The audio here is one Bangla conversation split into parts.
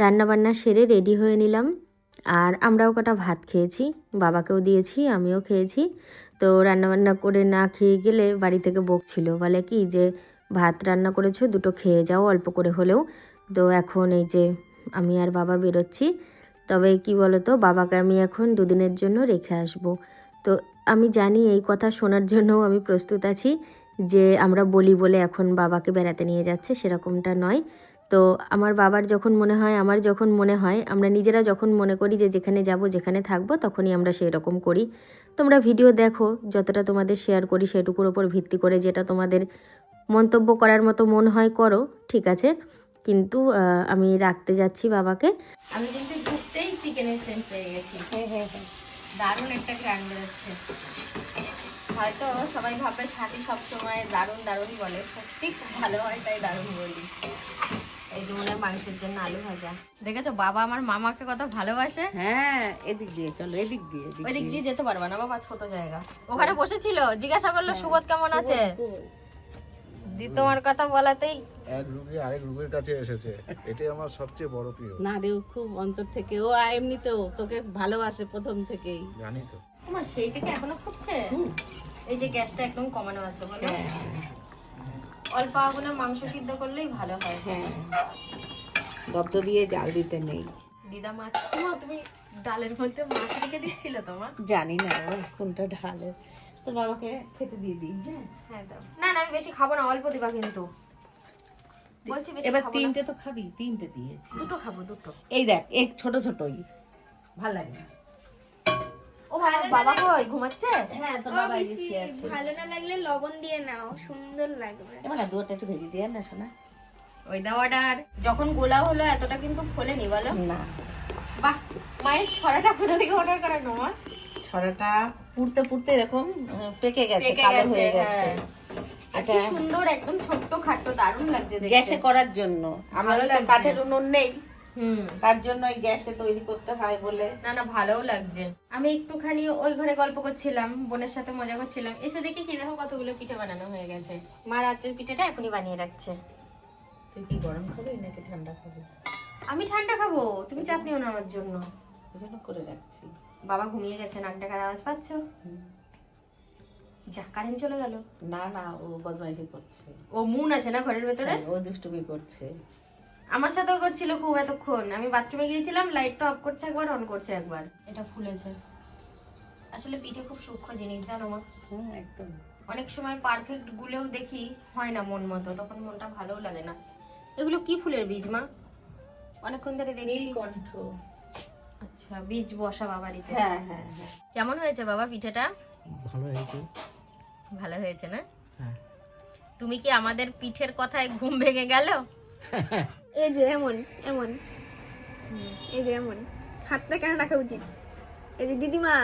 রান্নাবান্না সেরে রেডি হয়ে নিলাম। আর আমরাও কটা ভাত খেয়েছি, বাবাকেও দিয়েছি, আমিও খেয়েছি। তো রান্নাবান্না করে না খেয়ে গেলে বাড়ি থেকে বকছিল, বলে কি যে, ভাত রান্না করেছ, দুটো খেয়ে যাও, অল্প করে হলেও। তো এখন এই যে, আমি আর বাবা বেরোচ্ছি। তবে কি বলো তো বাবাকে আমি এখন দুদিনের জন্য রেখে আসব। তো আমি জানি এই কথা শোনার জন্যও আমি প্রস্তুত আছি যে, আমরা বলি বলে এখন বাবাকে বেড়াতে নিয়ে যাচ্ছে, সেরকমটা নয়। তো আমার বাবার যখন মনে হয় আমার যখন মনে হয় আমরা নিজেরা যখন মনে করি যে যেখানে যাব যেখানে থাকব তখনই আমরা সেই রকম করি। তোমরা ভিডিও দেখো যতটা তোমাদের শেয়ার করি সেটুকুর ওপর ভিত্তি করে যেটা তোমাদের মন্তব্য করার মতো মন হয় করো ঠিক আছে? কিন্তু আমি রাখতে যাচ্ছি বাবাকে। আমি কিন্তু ঢুকতেই চিকেনের সেন্ট পেয়ে গেছি। দারুণ একটা ঘ্রাণ বেরোচ্ছে। হয়তো সবাই ভাববে সাথী সবসময় দারুণ দারুণ বলে। সত্যি খুব ভালো হয় তাই দারুণ বলি। এই যে মনে মাংসের জন্য আলু ভাজা। দেখেছ? বাবা আমার মামাকে কত ভালোবাসে। হ্যাঁ এদিক দিয়ে চলো এদিক দিয়ে এদিক ওই দিক দিয়ে। যেতে পারবে না বাবা ছোট জায়গা। ওখানে বসেছিল জিজ্ঞাসা করল সুবোধ কেমন আছে? দি তোমার কথা বলাতেই এক রুগী আরেক রুগীর কাছে এসেছে। এটাই আমার সবচেয়ে বড় প্রিয়। না রে ও খুব অন্তর থেকে ও এমনিতেও তোকে ভালোবাসে প্রথম থেকেই। জানি তো। তোমার সেই থেকে এখনও ফুটছে? এই যে গ্যাসটা একদম কমানো আছে বলো। হ্যাঁ। অল্প আগুনে মাংস সিদ্ধ করলেই ভালো হয়। হ্যাঁ। দবদবিয়ে জাল দিতে নেই। দিদা মাছ তোমা তুমি ডালের মধ্যে মাছ রেখে দিচ্ছিল তোমার? জানি না কোনটা ঢালে। তোর বাবাকে খেতে দিয়ে দিই হ্যাঁ? হ্যাঁ দাও। না না আমি বেশি খাব না অল্প দিবা কিন্তু। বলছি বেশি এবার তিনটে তো খাবি তিনটে দিয়েছি। দুটো খাব দুটো। এই দেখ এক ছোট ছোটই ভালো লাগে না। ও বাবা বাবা কই? ঘুমাচ্ছে? হ্যাঁ তোর বাবা এই যে শুয়ে আছে। ভালো না লাগলে লবণ দিয়ে নাও সুন্দর লাগবে। এবার না একটু ভেজে দিয়ে না শোনা ওই দাও অর্ডার যখন গোলা হলো এতটা কিন্তু ফোলেনি বলো। না। বাহ মায়ের সরাটা কোথা থেকে অর্ডার করানো মা? ছড়াটা পুড়তে পুড়তে এরকম পেকে গেছে কালো গেছে, হয়ে গেছে। হ্যাঁ। এটা- সুন্দর একদম ছোট্ট খাট্ট দারুণ লাগছে দেখতে। গ্যাসে করার জন্য। লাগছে। কাঠের উনুন নেই। হুম। তার জন্য এই গ্যাসে তৈরি করতে হয় বলে। না না ভালোও লাগছে। আমি একটুখানি ওই ঘরে গল্প করছিলাম বোনের সাথে মজা করছিলাম। এসে দেখি কি দেখো কতগুলো পিঠে বানানো হয়ে গেছে। মা রাত্রের পিঠেটা এখনই বানিয়ে রাখছে। তুই কি গরম খাবি নাকি ঠান্ডা খাবি? আমি ঠান্ডা খাব তুমি চাপ নিও না আমার জন্য। ওই জন্য করে রাখছি। বাবা ঘুমিয়ে গেছে নাক ডাকার আওয়াজ পাচ্ছ? যা কারেন্ট চলে গেল। না না ও বদমাইশি করছে। ও মুন আছে না ঘরের ভেতরে? ও দুষ্টুমি করছে। আমার সাথেও করছিল খুব এতক্ষণ। আমি বাথরুমে গিয়েছিলাম লাইটটা অফ করছে একবার অন করছে একবার। এটা ফুলেছে। আসলে পিঠে খুব সূক্ষ্ম জিনিস জানো মা? হুম একদম। অনেক সময় পারফেক্ট গুলেও দেখি হয় না মন মতো তখন মনটা ভালোও লাগে না। এগুলো কি ফুলের বীজ মা? অনেকক্ষণ ধরে দেখছি। নীলকণ্ঠ। আচ্ছা বীজ বসা বাবারিতে। হ্যাঁ হ্যাঁ হ্যাঁ। কেমন হয়েছে বাবা পিঠেটা? ভালো হয়েছে। ভালো হয়েছে না? হ্যাঁ। তুমি কি আমাদের পিঠের কথায় ঘুম ভেঙে গেল? এই যে এমন এমন। এই যে এমন। হাতটা কেন রাখা উচিত? এই যে দিদিমা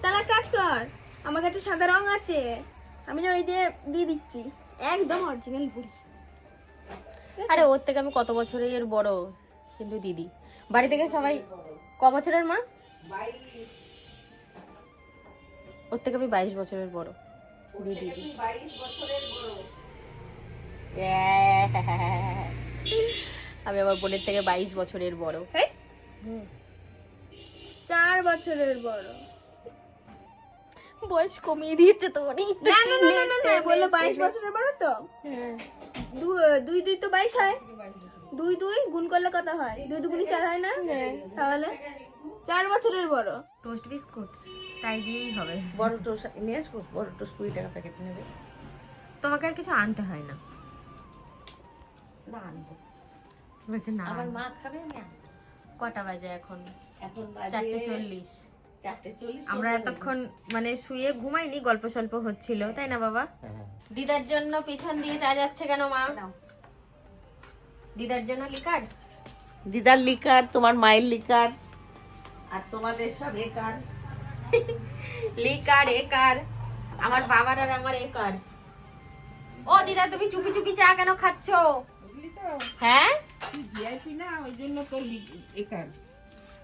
তাহলে এক কাজ কর। আমার কাছে সাদা রং আছে। আমি না ওই দিয়ে দিয়ে দিচ্ছি। একদম অরিজিনাল বুড়ি। আরে ওর থেকে আমি কত বছরের এর বড়? কিন্তু দিদি। বাড়ি থেকে সবাই ক বছরের মা? ওর থেকে আমি বাইশ বছরের বড়। দিদি বাইশ বছরের দিদি আমি আমার বোনের থেকে বাইশ বছরের বড়। এই? চার বছরের বড়। বয়স কমিয়ে দিয়েছে তো অনেক। না না না না, না বলল বাইশ বছরের বড় তো? দু- দুই দুই তো বাইশ হয়। দুই দুই গুণ করলে কত হয়? দুই দুগুণি চার হয় না? তাহলে? চার বছরের বড়। টোস্ট বিস্কুট তাই দিয়েই হবে। বড় টোস নিয়ে আসব? বড় টোস কুড়ি টাকা প্যাকেট নেবে। তোমাকে আর কিছু আনতে হয় না। না আনব। বলছে না আমার মা খাবে? আমি কটা বাজে এখন? এখন চারটে চল্লিশ। চারটে চল্লিশ আমরা এতক্ষণ মানে শুয়ে ঘুমাইনি গল্প স্বল্প হচ্ছিল তাই না বাবা? দিদার জন্য পিছন দিয়ে চা যাচ্ছে কেন মা? দিদার জন্য লিকার? দিদার লিকার তোমার মায়ের লিকার। আর তোমাদের সব একার। লিকার একার। আমার বাবার আর আমার একার। ও দিদা তুমি চুপি চুপি চা কেন খাচ্ছ? হ্যাঁ? ভিআইপি না ওই জন্য তো একার।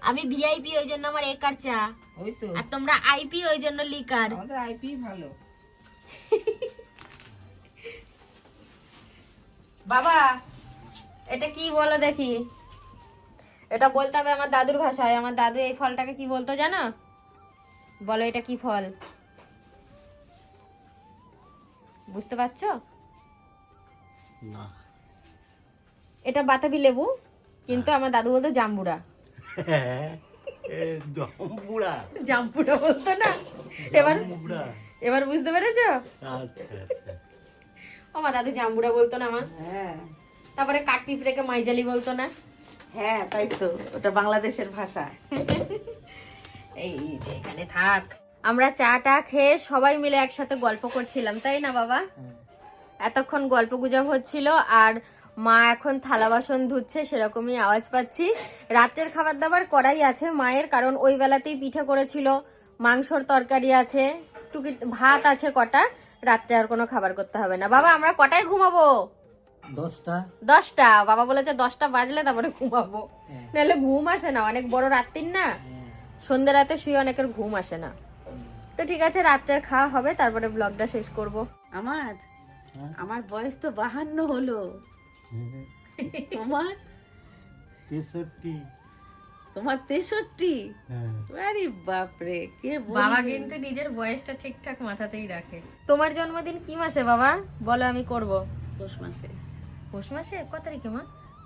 আমি ভিআইপি ওই জন্য আমার একার চা। ওই তো। আর তোমরা আইপি ওই জন্য লিকার। আমাদের আইপি ভালো। বাবা এটা কি বলো দেখি? এটা বলতে হবে আমার দাদুর ভাষায়। আমার দাদু এই ফলটাকে কি বলতো জানো? বলো এটা কি ফল? বুঝতে পারছ? না। এটা বাতাবি লেবু কিন্তু আমার দাদু বলতো জাম্বুরা। জম্বুড়া জাম্বুরা। বলতো না? এবার এবার বুঝতে পেরেছ? আচ্ছা আচ্ছা। ও আমার দাদু জাম্বুরা বলতো না মা? হ্যাঁ। তারপরে কাঠ পিঁপড়েকে মাইজালি বলতো না? হ্যাঁ তাই তো। ওটা বাংলাদেশের ভাষা। এই যে এখানে থাক। আমরা চা টা খেয়ে সবাই মিলে একসাথে গল্প করছিলাম তাই না বাবা? এতক্ষণ গল্প গুজব হচ্ছিল আর মা এখন থালা বাসন ধুচ্ছে সেরকমই আওয়াজ পাচ্ছি। রাত্রের খাবার দাবার করাই আছে মায়ের কারণ ওই বেলাতেই পিঠে করেছিল মাংসর তরকারি আছে টুকি ভাত আছে কটা রাত্রে আর কোনো খাবার করতে হবে না। বাবা আমরা কটায় ঘুমাবো? দশটা। দশটা? বাবা বলেছে দশটা বাজলে তারপরে ঘুমাবো। নাহলে ঘুম আসে না অনেক বড় রাত্রির না। সন্ধ্যে রাতে শুয়ে অনেকের ঘুম আসে না। তো ঠিক আছে রাত্রের খাওয়া হবে তারপরে ব্লগটা শেষ করব। আমার? আমার বয়স তো বাহান্ন হলো। তোমার? তেষট্টি। তোমার তেষট্টি? হ্যাঁ। আরে বাপরে কে বাবা কিন্তু নিজের বয়সটা ঠিকঠাক মাথাতেই রাখে। তোমার জন্মদিন কি মাসে বাবা? বলো আমি করব। পৌষ মাসে। পৌষ মাসে? কত তারিখে মা?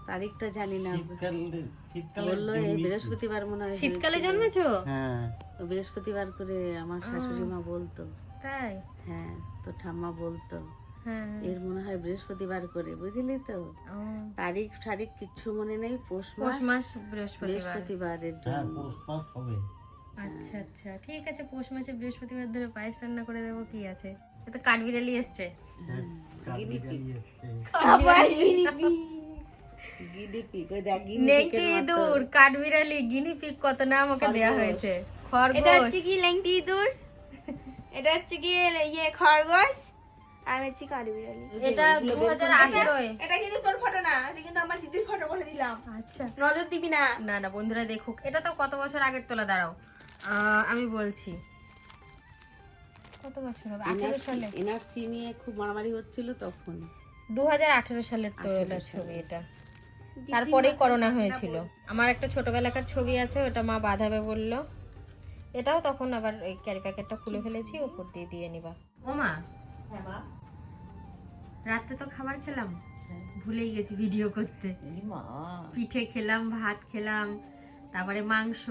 তারিখটা জানি না। শীতকালে শীতকালে বলল এই বৃহস্পতিবার মনে হয় শীতকালে। জন্মেছো? হ্যাঁ। তো বৃহস্পতিবার করে আমার শাশুড়ি মা বলতো। তাই? হ্যাঁ তো ঠাম্মা বলতো। এর মনে হয় বৃহস্পতিবার করে বুঝলি তো? তারিখ টারিখ কিচ্ছু মনে নেই পৌষ পৌষ মাস মাস বৃহস্পতিবার। বৃহস্পতিবারের হ্যাঁ জন্য আচ্ছা আচ্ছা ঠিক আছে পৌষ মাসে বৃহস্পতিবার ধরে পায়েস রান্না করে দেবো কি আছে? তো কাঠবিড়ালি এসছে। হ্যাঁ কাঠবিড়ালি গিনি পিক কত নাম ওকে দেয়া খরগোশ। হয়েছে। এটা খরগোশ। হচ্ছে কি লেংটি ইঁদুর? এটা হচ্ছে কি ইয়ে খরগোশ? হচ্ছে এটা দু হাজার আঠেরোয়। এটা কিন্তু তোর ফটো না এটা কিন্তু আমার দিদির ফটো বলে দিলাম। আচ্ছা। নজর দিবি না। না না বন্ধুরা দেখুক এটা তো কত বছর আগের তোলা দাঁড়াও। আমি বলছি। কত বছর হবে? আঠেরো সালে? এনআরসি নিয়ে খুব মারামারি হচ্ছিল তখন। দু হাজার আঠেরো সালের তোলা ছবি এটা। তারপরেই করোনা হয়েছিল। আমার একটা ছোটবেলাকার ছবি আছে ওটা মা বাঁধাবে বলল। এটাও তখন আবার ওই ক্যারি প্যাকেটটা খুলে ফেলেছি উপর দিয়ে দিয়ে নিবা। ও মা রাত্রে তো খাবার খেলাম। ভুলেই গেছি ভিডিও করতে। পিঠে খেলাম ভাত খেলাম তারপরে মাংস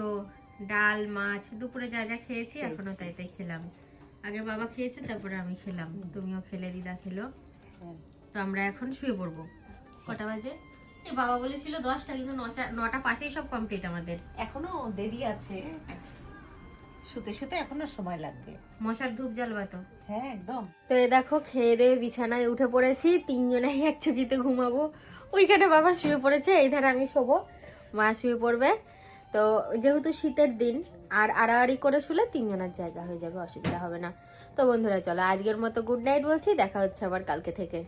ডাল মাছ দুপুরে যা যা খেয়েছি এখনও তাই তাই খেলাম। আগে বাবা খেয়েছে তারপরে আমি খেলাম। তুমিও খেলে দিদা খেলো। হ্যাঁ। তো আমরা এখন শুয়ে পড়ব। কটা বাজে? এই বাবা বলেছিল দশটা কিন্তু নটা পাঁচেই সব কমপ্লিট আমাদের। এখনও দেরি আছে। শুতে শুতে এখনও সময় লাগবে। মশার ধূপ জ্বালবা তো। হ্যাঁ একদম। তো এ দেখো খেয়ে দিয়ে বিছানায় উঠে পড়েছি তিনজনেই এক চকিতে ঘুমাবো। ওইখানে বাবা শুয়ে পড়েছে এই ধারে আমি শোবো মা শুয়ে পড়বে। তো যেহেতু শীতের দিন আর আড়াআড়ি করে শুলে তিনজনের জায়গা হয়ে যাবে অসুবিধা হবে না। তো বন্ধুরা চলো আজকের মতো গুড নাইট বলছি দেখা হচ্ছে আবার কালকে থেকে।